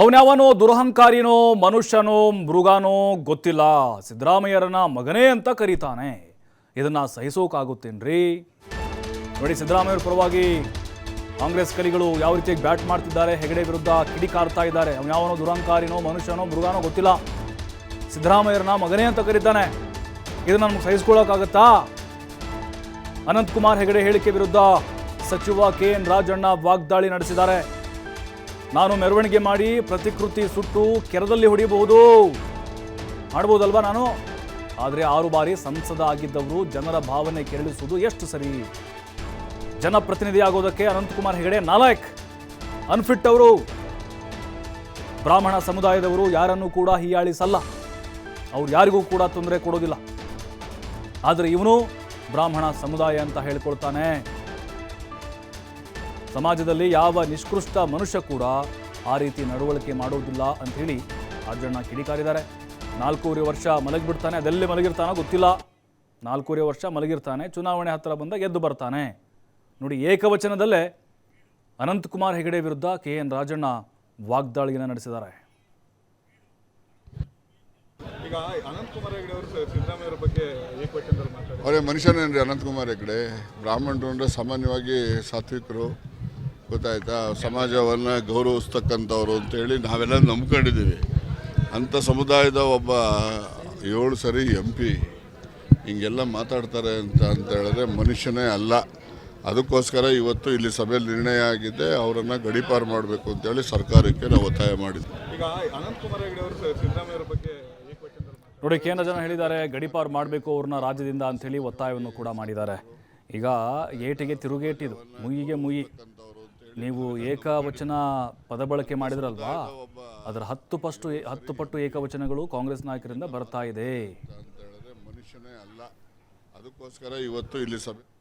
ಅವನ್ಯಾವನೋ ದುರಹಂಕಾರಿನೋ, ಮನುಷ್ಯನೋ, ಮೃಗಾನೋ ಗೊತ್ತಿಲ್ಲ. ಸಿದ್ದರಾಮಯ್ಯರನ್ನ ಮಗನೇ ಅಂತ ಕರೀತಾನೆ. ಇದನ್ನು ಸಹಿಸೋಕಾಗುತ್ತೇನ್ರಿ? ನೋಡಿ ಸಿದ್ದರಾಮಯ್ಯರ ಪರವಾಗಿ ಕಾಂಗ್ರೆಸ್ ಕಲಿಗಳು ಯಾವ ರೀತಿಯಾಗಿ ಬ್ಯಾಟ್ ಮಾಡ್ತಿದ್ದಾರೆ, ಹೆಗಡೆ ವಿರುದ್ಧ ಕಿಡಿಕಾರ್ತಾ ಇದ್ದಾರೆ. ಅವನ್ಯಾವನೋ ದುರಹಂಕಾರಿನೋ, ಮನುಷ್ಯನೋ, ಮೃಗಾನೋ ಗೊತ್ತಿಲ್ಲ. ಸಿದ್ದರಾಮಯ್ಯರನ್ನ ಮಗನೇ ಅಂತ ಕರೀತಾನೆ. ಇದನ್ನ ನಮ್ಗೆ ಸಹಿಸ್ಕೊಳ್ಳೋಕ್ಕಾಗತ್ತಾ ಅನಂತಕುಮಾರ್ ಹೆಗಡೆ ಹೇಳಿಕೆ ವಿರುದ್ಧ ಸಚಿವ ಕೆ ಎನ್ ರಾಜಣ್ಣ ವಾಗ್ದಾಳಿ ನಡೆಸಿದ್ದಾರೆ. ನಾನು ಮೆರವಣಿಗೆ ಮಾಡಿ ಪ್ರತಿಕೃತಿ ಸುಟ್ಟು ಕೆರದಲ್ಲಿ ಹೊಡೆಯಬಹುದು. ಮಾಡ್ಬೋದಲ್ವಾ ನಾನು? ಆದರೆ ಆರು ಬಾರಿ ಸಂಸದ ಆಗಿದ್ದವರು ಜನರ ಭಾವನೆ ಕೆರಳಿಸುವುದು ಎಷ್ಟು ಸರಿ? ಜನಪ್ರತಿನಿಧಿ ಆಗೋದಕ್ಕೆ ಅನಂತಕುಮಾರ್ ಹೆಗಡೆ ನಾಲಾಯಕ್. ಅನ್ಫಿಟ್ ಅವರು. ಬ್ರಾಹ್ಮಣ ಸಮುದಾಯದವರು ಯಾರನ್ನೂ ಕೂಡ ಹೀಯಾಳಿಸಲ್ಲ. ಅವ್ರು ಯಾರಿಗೂ ಕೂಡ ತೊಂದರೆ ಕೊಡೋದಿಲ್ಲ. ಆದರೆ ಇವನು ಬ್ರಾಹ್ಮಣ ಸಮುದಾಯ ಅಂತ ಹೇಳ್ಕೊಳ್ತಾನೆ. ಸಮಾಜದಲ್ಲಿ ಯಾವ ನಿಷ್ಕೃಷ್ಟ ಮನುಷ್ಯ ಕೂಡ ಆ ರೀತಿ ನಡವಳಿಕೆ ಮಾಡೋದಿಲ್ಲ ಅಂತ ಹೇಳಿ ರಾಜಣ್ಣ ಕಿಡಿಕಾರಿದ್ದಾರೆ. ನಾಲ್ಕೂವರೆ ವರ್ಷ ಮಲಗಿಬಿಡ್ತಾನೆ ಅದೆಲ್ಲೇ ಮಲಗಿರ್ತಾನೋ ಗೊತ್ತಿಲ್ಲ. ನಾಲ್ಕೂವರೆ ವರ್ಷ ಮಲಗಿರ್ತಾನೆ ಚುನಾವಣೆ ಹತ್ತಿರ ಬಂದಾಗ ಎದ್ದು ಬರ್ತಾನೆ. ನೋಡಿ ಏಕವಚನದಲ್ಲೇ ಅನಂತಕುಮಾರ್ ಹೆಗಡೆ ವಿರುದ್ಧ ಕೆ ಎನ್ ರಾಜಣ್ಣ ವಾಗ್ದಾಳಿಯನ್ನು ನಡೆಸಿದ್ದಾರೆ. ಈಗ ಅನಂತಕುಮಾರ್ ಹೆಗಡೆ ಅವರು ಬಗ್ಗೆ ಏಕವಚನದಲ್ಲಿ ಮಾತಾಡಿ. ಅವರೇ ಮನುಷ್ಯನೇನ್ರಿ ಅನಂತಕುಮಾರ್ ಹೆಗಡೆ. ಬ್ರಾಹ್ಮಣರು ಅಂದರೆ ಸಾಮಾನ್ಯವಾಗಿ ಸಾತ್ವಿಕರು. ಗೊತ್ತಾಯ್ತಾ? ಸಮಾಜವನ್ನು ಗೌರವಿಸ್ತಕ್ಕಂಥವ್ರು ಅಂತೇಳಿ ನಾವೆಲ್ಲ ನಂಬ್ಕೊಂಡಿದ್ದೀವಿ. ಅಂಥ ಸಮುದಾಯದ ಒಬ್ಬ ಏಳು ಸರಿ ಎಂ ಪಿ ಹಿಂಗೆಲ್ಲ ಮಾತಾಡ್ತಾರೆ ಅಂತ ಅಂತ ಹೇಳಿದ್ರೆ ಮನುಷ್ಯನೇ ಅಲ್ಲ. ಅದಕ್ಕೋಸ್ಕರ ಇವತ್ತು ಇಲ್ಲಿ ಸಭೆಯಲ್ಲಿ ನಿರ್ಣಯ ಆಗಿದೆ ಅವರನ್ನು ಗಡೀಪಾರು ಮಾಡಬೇಕು ಅಂತೇಳಿ ಸರ್ಕಾರಕ್ಕೆ ನಾವು ಒತ್ತಾಯ ಮಾಡಿದ್ವಿ. ನೋಡಿ ಕೇಂದ್ರ ಜನ ಹೇಳಿದ್ದಾರೆ ಗಡಿಪಾರು ಮಾಡಬೇಕು ಅವ್ರನ್ನ ರಾಜ್ಯದಿಂದ ಅಂಥೇಳಿ ಒತ್ತಾಯವನ್ನು ಕೂಡ ಮಾಡಿದ್ದಾರೆ. ಈಗ ಏಟಿಗೆ ತಿರುಗೇಟಿದು ಮುಯಿಗೆ ಮುಯಿ ನೀವು ಏಕವಚನ ಪದ ಬಳಕೆ ಮಾಡಿದ್ರಲ್ವಾ? ಅದರ ಹತ್ತು ಪಷ್ಟು ಹತ್ತು ಪಟ್ಟು ಏಕವಚನಗಳು ಕಾಂಗ್ರೆಸ್ ನಾಯಕರಿಂದ ಬರ್ತಾ ಇದೆ. ಮನುಷ್ಯನೇ ಅಲ್ಲ. ಅದಕ್ಕೋಸ್ಕರ ಇವತ್ತು ಇಲ್ಲಿ ಸಭೆ